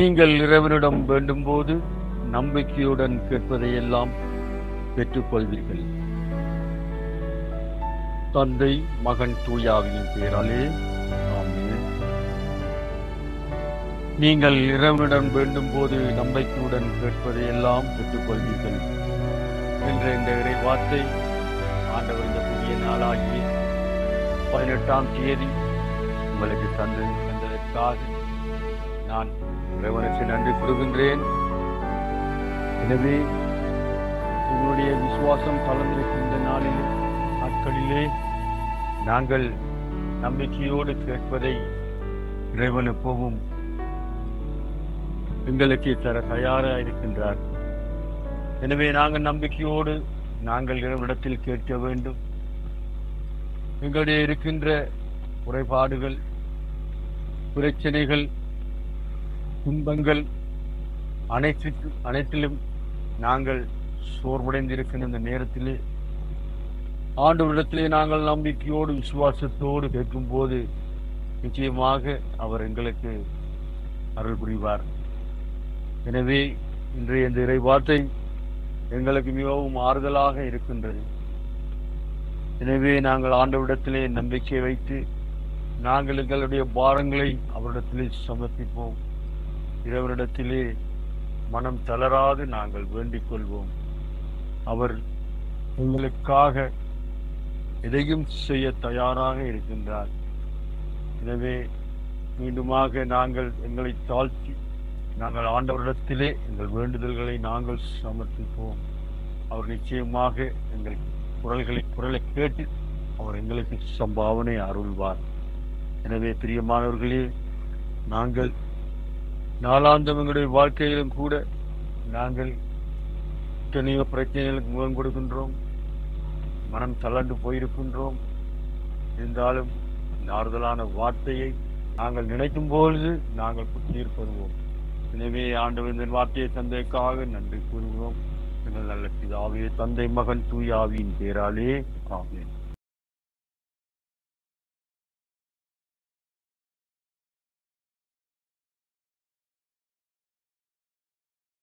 நீங்கள் இறைவனிடம் வேண்டும் போது நம்பிக்கையுடன் கேட்பதையெல்லாம் பெற்றுக்கொள்வீர்கள். தந்தை மகன் தூயாவின் பெயராலே நீங்கள் இறைவனிடம் வேண்டும் போது நம்பிக்கையுடன் கேட்பதையெல்லாம் பெற்றுக்கொள்வீர்கள். என்ற இந்த இறை வார்த்தை ஆண்டவர் இந்த புதிய நாளாகிய பதினெட்டாம் தேதி உங்களுக்கு தந்து தந்ததற்காக நான் இறைவனுக்கு நன்றி கூறுகின்றேன். எனவே உங்களுடைய விசுவாசம் கலந்திருக்கும் இந்த நாளில் நாட்களிலே நாங்கள் நம்பிக்கையோடு கேட்பதை இறைவன் எப்பவும் எங்களுக்கு தர தயாராக இருக்கின்றார் எனவே நாங்கள் நம்பிக்கையோடு நாங்கள் இறைவனிடத்தில் கேட்க வேண்டும். எங்களுடைய இருக்கின்ற குறைபாடுகள் பிரச்சனைகள் துன்பங்கள் அனைத்து அனைத்திலும் நாங்கள் சோர்வடைந்திருக்கிற இந்த நேரத்திலே ஆண்டவரிடத்திலே நாங்கள் நம்பிக்கையோடு விசுவாசத்தோடு கேட்கும்போது நிச்சயமாக அவர் எங்களுக்கு அருள் புரிவார். எனவே இன்றைய இந்த இறைவார்த்தை எங்களுக்கு மிகவும் ஆறுதலாக இருக்கின்றது. எனவே நாங்கள் ஆண்டவரிடத்திலே நம்பிக்கை வைத்து நாங்கள் எங்களுடைய பாரங்களை அவரிடத்திலே சமர்ப்பிப்போம். இறைவனிடத்திலே மனம் தளராது நாங்கள் வேண்டிக் கொள்வோம். அவர் எங்களுக்காக எதையும் செய்ய தயாராக இருக்கின்றார். எனவே மீண்டுமாக நாங்கள் எங்களை தாழ்த்தி நாங்கள் ஆண்டவரிடத்திலே எங்கள் வேண்டுதல்களை நாங்கள் சமர்ப்பிப்போம். அவர் நிச்சயமாக எங்கள் குரல்களை குரலை கேட்டு அவர் எங்களுக்கு சம்பாவனை அருள்வார். எனவே பிரியமானவர்களே நாங்கள் நாளாந்தம் எங்களுடைய வாழ்க்கையிலும் கூட நாங்கள் எத்தனையோ பிரச்சனைகளுக்கு முகம் கொடுக்கின்றோம். மனம் தளர்ந்து போயிருக்கின்றோம். இருந்தாலும் ஆறுதலான வார்த்தையை நாங்கள் நினைக்கும் பொழுது நாங்கள் புத்துயிர் பெறுவோம் எனவே ஆண்டவர் இந்த வார்த்தையை தந்தைக்காக நன்றி கூறுகிறோம். எங்கள் நல்ல பிதாவே தந்தை மகன் தூயாவியின் பேராலே. ஆவேன்